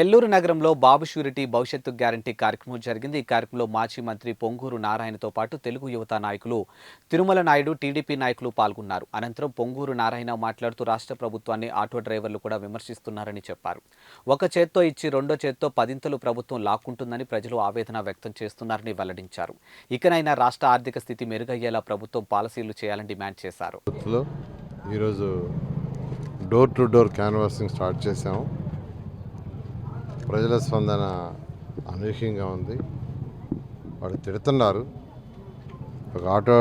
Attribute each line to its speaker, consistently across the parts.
Speaker 1: నెల్లూరు నగరంలో బాబు ష్యూరిటీ భవిష్యత్తు గ్యారంటీ కార్యక్రమం జరిగింది. ఈ కార్యక్రమంలో మాజీ మంత్రి పొంగూరు నారాయణతో పాటు తెలుగు యువత నాయకులు తిరుమల నాయుడు టీడీపీ నాయకులు పాల్గొన్నారు. అనంతరం పొంగూరు నారాయణ మాట్లాడుతూ రాష్ట్ర ప్రభుత్వాన్ని ఆటో డ్రైవర్లు కూడా విమర్శిస్తున్నారని చెప్పారు. ఒక చేత్తో ఇచ్చి రెండో చేత్తో పదింతలు ప్రభుత్వం లాక్కుంటుందని ప్రజలు ఆవేదన వ్యక్తం చేస్తున్నారని వెల్లడించారు. ఇకనైనా రాష్ట్ర ఆర్థిక స్థితి మెరుగయ్యేలా ప్రభుత్వం పాలసీలు చేయాలని డిమాండ్ చేశారు.
Speaker 2: ఈరోజు door to door canvassing start చేశాము. ప్రజల స్పందన అనూహ్యంగా ఉంది. వాళ్ళు తిడుతున్నారు. ఒక ఆటో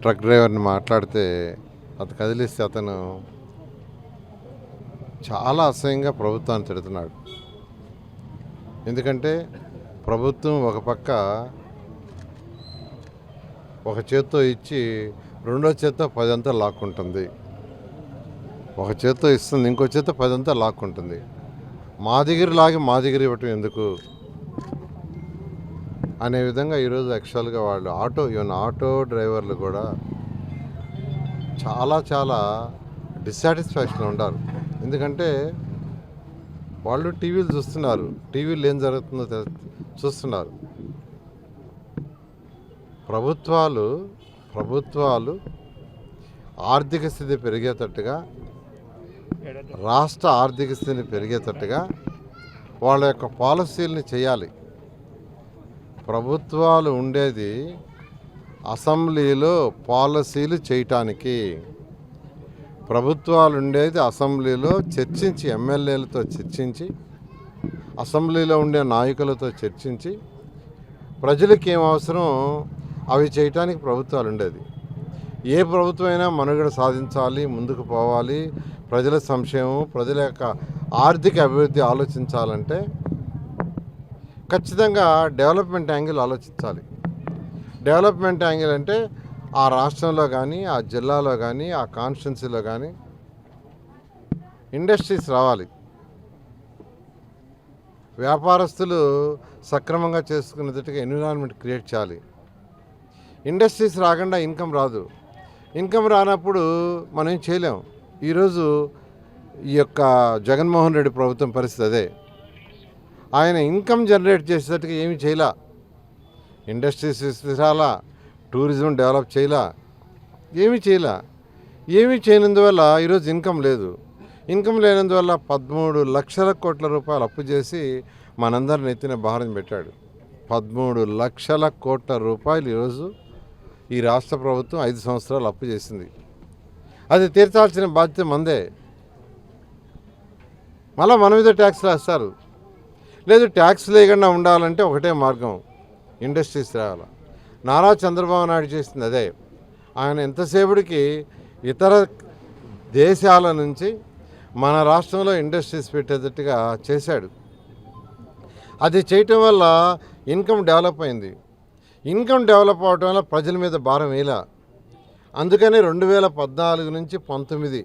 Speaker 2: ట్రక్ డ్రైవర్ని మాట్లాడితే అతను కదిలిస్తే అతను చాలా అసహ్యంగా ప్రభుత్వాన్ని తిడుతున్నాడు. ఎందుకంటే ప్రభుత్వం ఒక పక్క ఒక చేత్తో ఇచ్చి రెండో చేత్తో పదంతా లాక్కుంటుంది. ఒక చేత్తో ఇస్తుంది ఇంకో చేత్తో పదంతా లాక్కుంటుంది. మా దగ్గర లాగి మా దగ్గర ఇవ్వటం ఎందుకు? అనే విధంగా ఈరోజు యాక్చువల్గా వాళ్ళు ఆటో ఈవెన్ ఆటో డ్రైవర్లు కూడా చాలా చాలా డిస్సాటిస్ఫాక్షన్ ఉంటారు ఎందుకంటే వాళ్ళు టీవీలు చూస్తున్నారు. టీవీలు ఏం జరుగుతుందో చూస్తున్నారు. ప్రభుత్వాలు ప్రభుత్వాలు ఆర్థిక స్థితి పెరిగేటట్టుగా రాష్ట్ర ఆర్థిక స్థితిని పెరిగేటట్టుగా వాళ్ళ యొక్క పాలసీలని చేయాలి. ప్రభుత్వాలు ఉండేది అసెంబ్లీలో పాలసీలు చేయటానికి. ప్రభుత్వాలు ఉండేది అసెంబ్లీలో చర్చించి ఎమ్మెల్యేలతో చర్చించి అసెంబ్లీలో ఉండే నాయకులతో చర్చించి ప్రజలకు ఏం అవసరం అవి చేయటానికి ప్రభుత్వాలు ఉండేది. ఏ ప్రభుత్వం అయినా మనుగడ సాధించాలి ముందుకు పోవాలి. ప్రజల సంక్షేమం ప్రజల యొక్క ఆర్థిక అభివృద్ధి ఆలోచించాలంటే ఖచ్చితంగా డెవలప్మెంట్ యాంగిల్ ఆలోచించాలి. డెవలప్మెంట్ యాంగిల్ అంటే ఆ రాష్ట్రంలో కానీ ఆ జిల్లాలో కానీ ఆ కాన్స్టిట్యున్సీలో కానీ ఇండస్ట్రీస్ రావాలి. వ్యాపారస్తులు సక్రమంగా చేసుకునేటట్టుగా ఎన్విరాన్మెంట్ క్రియేట్ చేయాలి. ఇండస్ట్రీస్ రాకుండా ఇన్కమ్ రాదు. ఇన్కమ్ రానప్పుడు మనం ఏం చేయలేం. ఈరోజు ఈ యొక్క జగన్మోహన్ రెడ్డి ప్రభుత్వం పరిస్థితి అదే. ఆయన ఇన్కమ్ జనరేట్ చేసేటట్టుగా ఏమి చేయలా. ఇండస్ట్రీస్ తీసుకురాలా టూరిజం డెవలప్ చేయలా. ఏమి చేయలా. ఏమీ చేయనందువల్ల ఈరోజు ఇన్కమ్ లేదు. ఇన్కమ్ లేనందువల్ల పదమూడు లక్షల కోట్ల రూపాయలు అప్పు చేసి మనందరిని ఎత్తిన భారం పెట్టాడు. పదమూడు లక్షల కోట్ల రూపాయలు ఈరోజు ఈ రాష్ట్ర ప్రభుత్వం ఐదు సంవత్సరాలు అప్పు చేసింది. అది తీర్చాల్సిన బాధ్యత మందే. మళ్ళీ మన మీద ట్యాక్స్ రాస్తారు. లేదు ట్యాక్స్ లేకుండా ఉండాలంటే ఒకటే మార్గం ఇండస్ట్రీస్ రావాలి. నారా చంద్రబాబు నాయుడు చేసింది అదే. ఆయన ఎంతసేపటికి ఇతర దేశాల నుంచి మన రాష్ట్రంలో ఇండస్ట్రీస్ పెట్టేటట్టుగా చేశాడు. అది చేయటం వల్ల ఇన్కమ్ డెవలప్ అయింది. ఇన్కమ్ డెవలప్ అవ్వడం వల్ల ప్రజల మీద భారం వేలా అందుకని రెండు వేల పద్నాలుగు నుంచి పంతొమ్మిది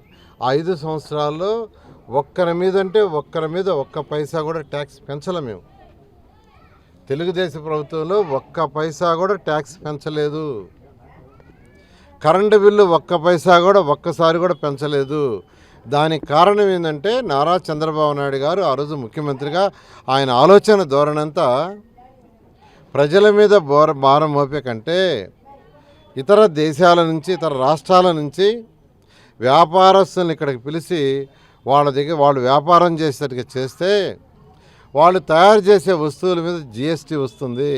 Speaker 2: ఐదు సంవత్సరాల్లో ఒక్కరి మీద అంటే ఒక్కరి మీద ఒక్క పైసా కూడా ట్యాక్స్ పెంచలే మేము. తెలుగుదేశం ప్రభుత్వంలో ఒక్క పైసా కూడా ట్యాక్స్ పెంచలేదు. కరెంటు బిల్లు ఒక్క పైసా కూడా ఒక్కసారి కూడా పెంచలేదు. దానికి కారణం ఏంటంటే నారా చంద్రబాబు నాయుడు గారు ఆ రోజు ముఖ్యమంత్రిగా ఆయన ఆలోచన ధోరణంతా ప్రజల మీద బోర భారం మోపే కంటే ఇతర దేశాల నుంచి ఇతర రాష్ట్రాల నుంచి వ్యాపారస్తులను ఇక్కడికి పిలిచి వాళ్ళ దగ్గర వాళ్ళు వ్యాపారం చేసేటట్టుగా చేస్తే వాళ్ళు తయారు చేసే వస్తువుల మీద జిఎస్టీ వస్తుంది.